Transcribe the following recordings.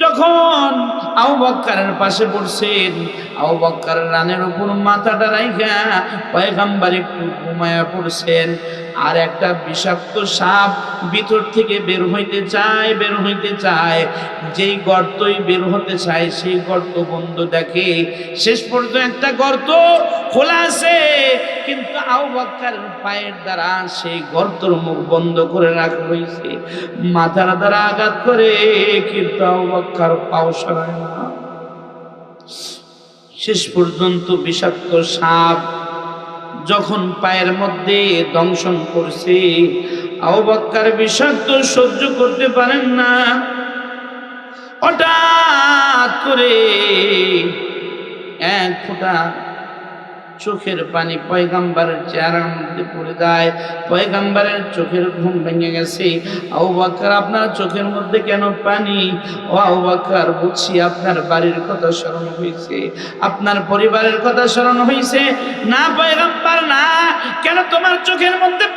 যখন আউ বক্কারের পাশে পড়ছেন আউ বক্কার রানের উপর মাথাটা রাইখা পয়গাম্বার একটু ঘুমায়া পড়ছেন। আর একটা বিষাক্ত সাপ ভিতর থেকে বের হইতে চায়, বের হইতে চায়। যেই গর্তই বের হতে চায়, সেই গর্ত বন্ধ দেখে শেষ পর্যন্ত একটা গর্ত খোলা আছে। কিন্তু আউ বক্কার পায়ের দ্বারা সেই গর্তর মুখ বন্ধ করে রাখা হয়েছে মাথার দ্বারা আঘাত করে, কিন্তু আউ বক্কার পাও সরায় না। শেষ পর্যন্ত বিষাক্ত সাপ যখন পায়ের মধ্যে দংশন করছে আউ বক্কার বিষাক্ত সহ্য করতে পারেন না। হঠাৎ করে এক ফোঁটা চোখের পানি পয়গাম্বারের চেহারার মধ্যে পড়ে যায়, পয়গাম্বারের চোখের ঘুম ভেঙে গেছে। আউ বাক্কার আপনার চোখের মধ্যে কেন পানি? ও আউ বাক্কার বুঝছি আপনার বাড়ির কথা স্মরণ হয়েছে। আপনার পরিবারের কথা স্মরণ হয়েছে? না পয়গাম্বার, না। কেন তোমার চোখের মধ্যে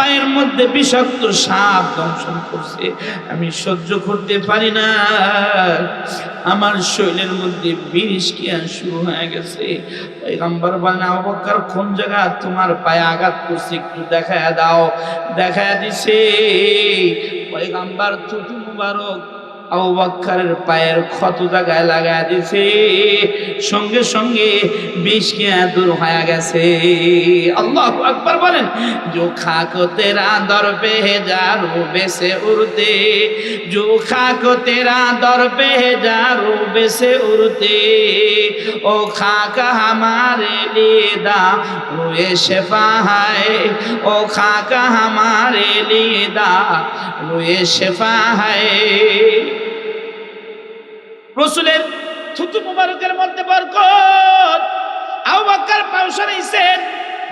পায়ের মধ্যে বিষাক্ত সাপ দংশন করছে। আমি সহ্য করতে পারি না। আমার শরীরের মধ্যে বিষ কিয়া শুরু হয়ে গেছে। পয়গাম্বর বলেন অবকার কোন জায়গা তোমার পায়ে আঘাত করছে? একটু দেখায় দাও। দেখায় দিছে। পয়গাম্বার থুতু মুবারক আবু বাক্কারের পায়ের ক্ষত জায়গায় লাগায় দিছে সঙ্গে সঙ্গে বিষ কিয়া দূর হয়ে গেছে। আল্লাহ আকবার বলেন জো খাকো তেরা দরবে হেজারু বেসে উড়তে। জো খাকো তেরা দরবে হেজারু বেসে উড়তে। ও খাক হামারে লিদা রুয়ে শেফা হায়। ও খাক হামারে লিদা রুয়ে শেফা হায়। রসুলের থুতু মুবারকের মধ্যে বরকত। আবু বকর পাউসারাইছেন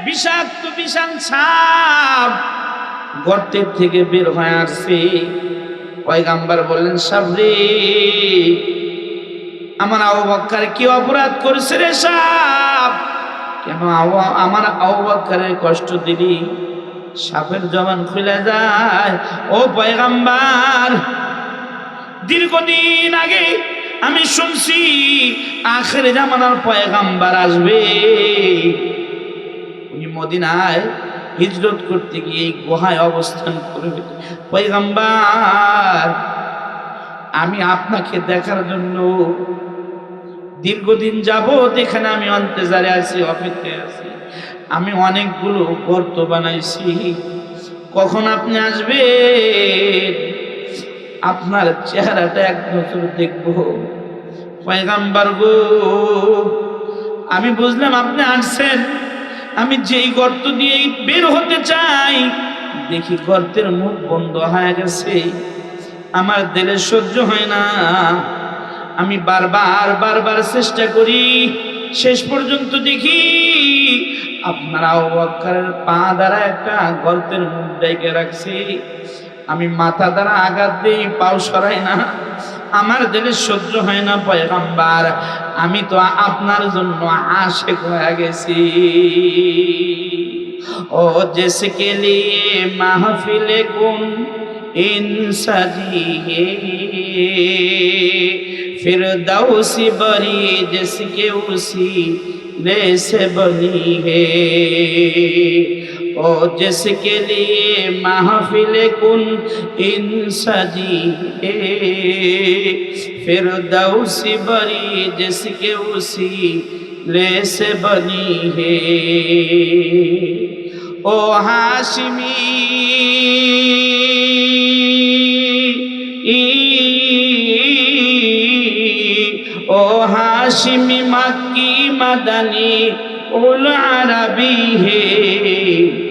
বিষাক্ত বিষাণ সাপ। গর্তের থেকে বের হয়ে আসছে। পয়গাম্বার বললেন সাবরে আমার আবু বকর কি অপরাধ করেছে রে সাপ? কেন আমার আবু কষ্ট দিলি? সাপের জবান খুলে যায়। ও পয়গাম্বার, দীর্ঘদিন আগে আমি শুনছি আখের জামানার পয়গাম্বার আসবে। উনি মদিনায় হিজরত করতে গিয়ে গুহায় অবস্থান করবে। পয়গাম্বার, আমি আপনাকে দেখার জন্য দীর্ঘদিন যাব এখানে আমি অন্তজারে আছি অপেক্ষায় আছি। আমি অনেকগুলো গর্ত বানাইছি। কখন আপনি আসবেন? আপনার চেহারাটা এক নজর দেখব। পয়গাম্বার গো, আমি বুঝলাম আপনি আসছেন আমি যেই গর্ত দিয়ে বের হতে চাই, দেখি গর্তের মুখ বন্ধ হয়ে গেছে। আমার দিলে সহ্য হয় না। আমি বারবার বারবার চেষ্টা করি, শেষ পর্যন্ত দেখি আপনারা অবাক্কারের পা দ্বারা একটা গর্তের মুখ ডেকে রাখছি। আমি মাথা দ্বারা আঘাত দিই পাও সরাই না আমার দিলে সহ্য হয় না পয়গাম্বার আমি তো আপনার জন্য আশেক হয়ে গেছি ও जिसके लिए महफिल गुन इन सजिए फिर दौसी बरी जिसके उसी से बनी है ओ जिसके लिए महफिल कुन इन सजी है फिर दौसी बरी जिसके उसी ले से बनी है ओ हाशिमी ओ हाशिमी मक्की मदनी उल अरबी है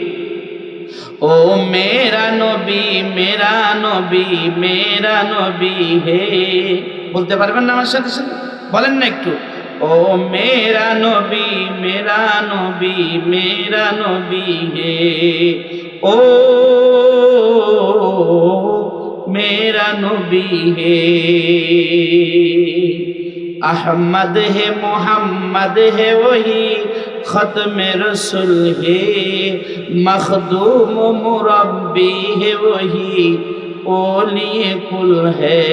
ও মেরা নবী মেরা নবী মেরা নবী হে। বলতে পারবেন না আমার সাথে সাথে? বলেন না একটু। ও মেরা নবী মেরা নবী মেরা নবী হে। ও মেরা নবী হে। আহমদ হে, মোহাম্মদ হে ওহী ختم رسول ہے۔ مخدوم مربی ہے وہی، اولی کل ہے۔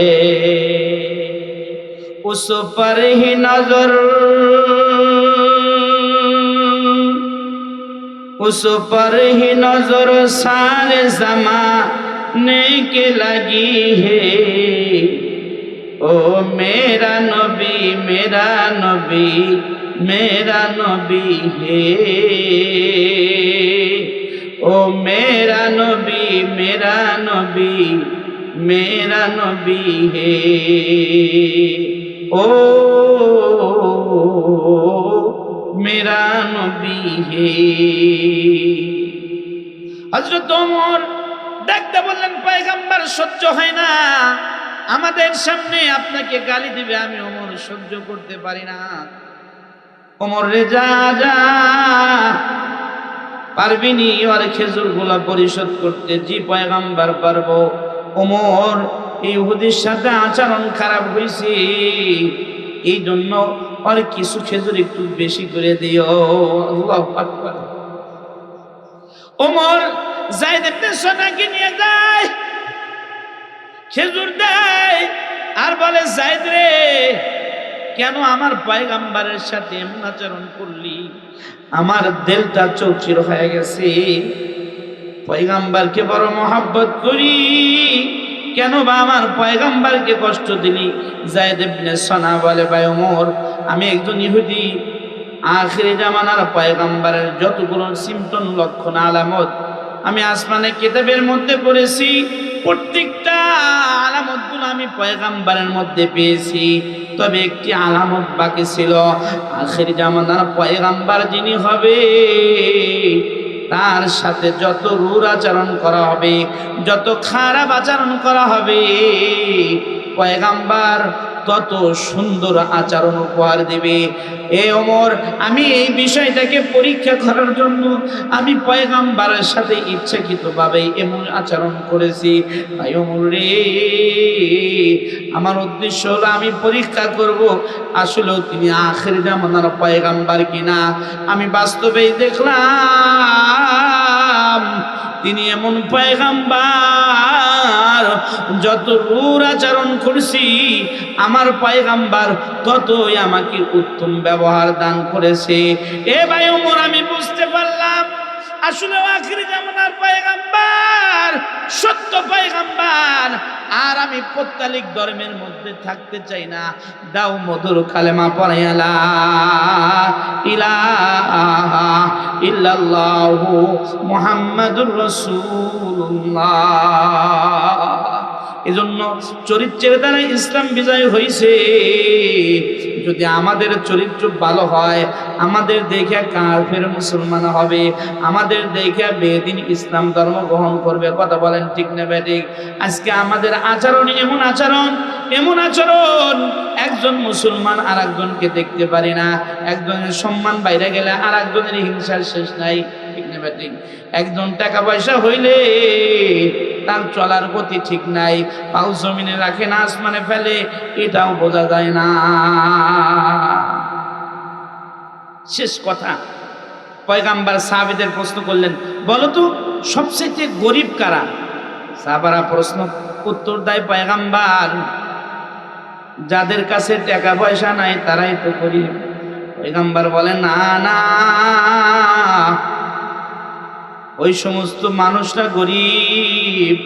اس پر ہی نظر۔ اس پر ہی نظر سارے زمانے کے لگی ہے۔ او میرا نبی میرا نبی मेरा नबी है ओ मेरा नबी मेरा नबी मेरा नबी है ओ मेरा नबी है হজরত ওমর দেখতে বললেন পয়গাম্বার সহ্য হয় না আমাদের সামনে আপনাকে গালি দিবে আমি ওমর সহ্য করতে পারি না ওমর রে, যা যা। পারবিনি আর খেজুরগুলা পরিশোধ করতে? জি পয়গাম্বার, পারব। ওমর এই হুদির সাথে আচরণ খারাপ হয়েছে এই জন্য আর কিছু খেজুর একটু বেশি করে দিও। ওমর জায়দ ইবনে সোনাকে নিয়ে যায় খেজুর দেয়। আর বলে জায়দ রে। কেন আমার পায়গাম্বারের সাথে এমন আচরণ করলি? আমার দিলটা চৌচির হয়ে গেছে। পয়গাম্বারকে বড় মহাব্বত করি। কেন বা আমার পয়গাম্বারকে কষ্ট দিলি? জায়দ ইবনে সোনা বলে, ভাই ওমর, আমি একজন ইহুদি। আখিরি জামানার পয়গাম্বারের যতগুলো সিমটন লক্ষণ, আলামত আমি আসমানে কিতাবের মধ্যে পড়েছি, প্রত্যেকটা আলামতগুলো আমি পয়গাম্বারের মধ্যে পেয়েছি। তবে একটি আলামত বাকি ছিল। আখের জামানার পয়গাম্বার যিনি হবে, তার সাথে যত রূর আচরণ করা হবে, যত খারাপ আচরণ করা হবে, পয়গাম্বার তত সুন্দর আচরণ উপহার দেবে। এ ওমর, আমি এই বিষয়টাকে পরীক্ষা করার জন্য আমি পয়গাম্বারের সাথে ইচ্ছাকৃতভাবে এমন আচরণ করেছি। ভাই ওমর রে, আমার উদ্দেশ্য হলো আমি পরীক্ষা করব, আসলেও তিনি আখের জামানার পয়গাম্বার কিনা? আমি বাস্তবেই দেখলাম তিনি এমন পয়গাম্বার, যত রূর আচরণ করছি, আমার পয়গাম্বার ততই আমাকে উত্তম ব্যবহার দান করেছে। এ ভাই ওমর, আমি বুঝতে পারলাম, আসলে আখিরি জামানার পয়গাম্বার আর আমি পত্তালিক ধর্মের মধ্যে থাকতে চাই না। দাও মধুর কালেমা পড়াইয়ালা ইলাহা ইল্লাল্লাহু এজন্য চরিত্রের দ্বারা ইসলাম বিজয় হয়েছে যদি আমাদের চরিত্র ভালো হয়, আমাদের দেখে কাফের মুসলমান হবে, আমাদের দেখে বেদিন ইসলাম ধর্ম গ্রহণ করবে, কথা বলেন ঠিক না বেঠিক আজকে আমাদের আচরণ এমন আচরণ এমন আচরণ, একজন মুসলমান আর একজনকে দেখতে পারি না, একজনের সম্মান বাইরে গেলে আর একজনের হিংসার শেষ নাই, ঠিক না বেঠিক একজন টাকা পয়সা হইলে তার চলার গতি ঠিক নাই পাউ জমিনে রাখে না, আসমানে ফেলে, এটাও বোঝা যায় না। শেষ কথা, পয়গাম্বার সাহাবিদের প্রশ্ন করলেন, বলো তো, সবচেয়ে গরিব কারা? সাহাবারা প্রশ্ন, উত্তর দেয় পয়গাম্বার। যাদের কাছে টাকা পয়সা নাই, তারাই তো গরিব। পয়গাম্বার বলে, না না ওই সমস্ত মানুষরা গরিব,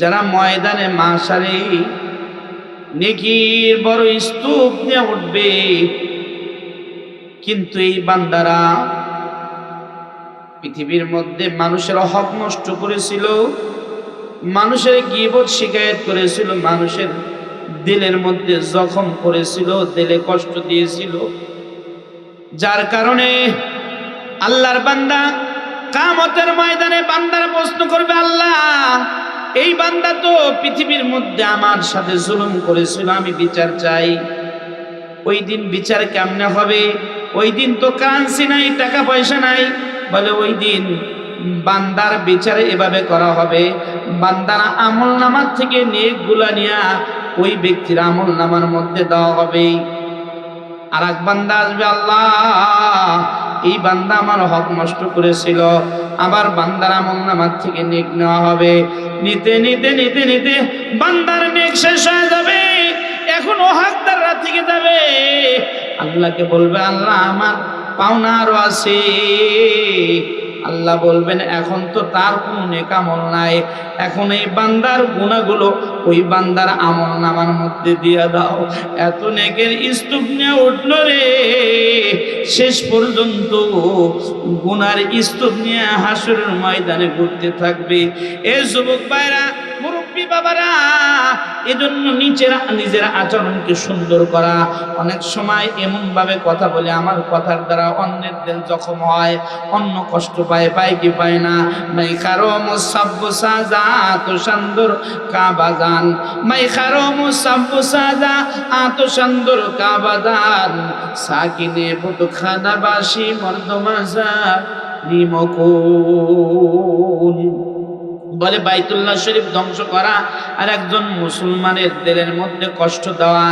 যারা ময়দানে মাসারে নেকির বড় স্তূপ নিয়ে উঠবে। কিন্তু এই বান্দারা পৃথিবীর মধ্যে মানুষের হক নষ্ট করেছিল, মানুষের গিবত শিকায়ত করেছিল, মানুষের দিলের মধ্যে জখম করেছিল, দিলে কষ্ট দিয়েছিল। যার কারণে আল্লাহর বান্দা কামতের ময়দানে বান্দার প্রশ্ন করবে, আল্লাহ, এই বান্দা তো পৃথিবীর মধ্যে আমার সাথে জুলুম করেছিল, আমি বিচার চাই। ওই দিন বিচার কেমনে হবে? ওই দিন তো কারেন্সি নাই, টাকা পয়সা নাই। বলে, ওই দিন বান্দার বিচার এভাবে করা হবে। বান্দারা আমল নামার থেকে নেকগুলা নিয়া ওই ব্যক্তির আমল নামার মধ্যে দেওয়া হবে। আর এক বান্দা আসবে, আল্লাহ এই বান্দা আমার হক নষ্ট করেছিল। আবার বান্দার আমল নামার থেকে নেক নেওয়া হবে। নিতে নিতে নিতে নিতে বান্দার নেক শেষ হয়ে যাবে। এখন ও হাকদাররা থেকে যাবে। আল্লাহকে বলবে, আল্লাহ, আমার পাওনা আরও আছে। আল্লাহ বলবেন, এখন তো তার কোনো নেকামল নাই। এখন এই বান্দার গুণাগুলো ওই বান্দার আমল নামার মধ্যে দিয়ে দাও। এত নেকের স্তূপ নিয়ে উঠল রে। শেষ পর্যন্ত গুনার স্তূপ নিয়ে হাসুরের ময়দানে ঘুরতে থাকবে। এ যুবক ভাইরা মুরব্বী বাবারা, এজন্য নিচেরা নিজের আচরণকে সুন্দর করা। অনেক সময় এমন ভাবে কথা বলে আমার কথার দ্বারা অন্যের দিল জখম হয়, অন্য কষ্ট পায় পায় কি পায় না। মাই কারও মুসাব্ব সাজা আত সুন্দর কাবাজান মাই কারও মুসাব্ব সাজা আত সুন্দর কাবাজান সাকিনে বুত খানাবাসী মর্দমাজা নিমকুন। বলে বাইতুল্লাহ শরীফ ধ্বংস করা আর একজন মুসলমানের দেলের মধ্যে কষ্ট দেওয়া,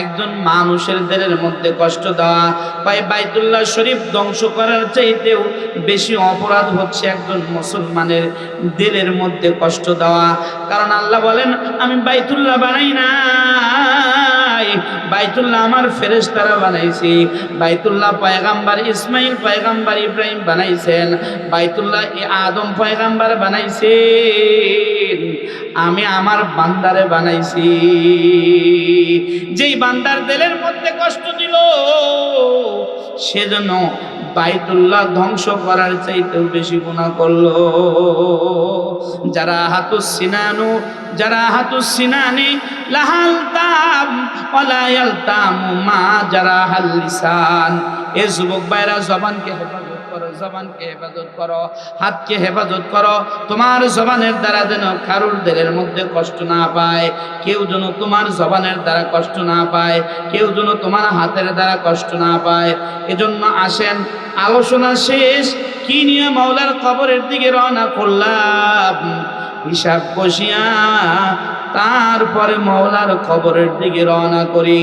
একজন মানুষের দেলের মধ্যে কষ্ট দেওয়া তাই বাইতুল্লাহ শরীফ ধ্বংস করার চাইতেও বেশি অপরাধ হচ্ছে একজন মুসলমানের দিলের মধ্যে কষ্ট দেওয়া। কারণ আল্লাহ বলেন, আমি বাইতুল্লাহ বানাই না বাইতুল্লাহ আমার ফেরেস্তারা বানাইছি। বাইতুল্লাহ পায়গাম্বার ইসমাইল, পায়গাম্বার ইব্রাহিম বানাইছেন। বাইতুল্লাহ আদম পয়গাম্বার বানাইছেন। আমি আমার বান্দারে বানাইছি। যেই বান্দার দেলের মধ্যে কষ্ট দিল, সেজন্য বাইতুল্লাহ ধ্বংস করার চাইতেও বেশি গুণা করল। যারা হাতু সিনানু, যারা হাতু সিনানি, লাহাল তাম অলায়াল তাম মা যারা হাল্লিসান এ যুবক বাইরা জবানকে হেফাজত জবানকে হেফাজত করো, হাতকে হেফাজত করো। তোমার জবানের দ্বারা যেন কারুর দিলের মধ্যে কষ্ট না পায়, কেউ যেন তোমার জবানের দ্বারা কষ্ট না পায়, কেউ যেন তোমার হাতের দ্বারা কষ্ট না পায়। এজন্য আসেন, আলোচনা শেষ, কি নিয়ে মাওলার কবরের দিকে রওনা করলাম? হিসাব বসিয়া তারপরে মৌলার খবরের দিকে রওনা করি।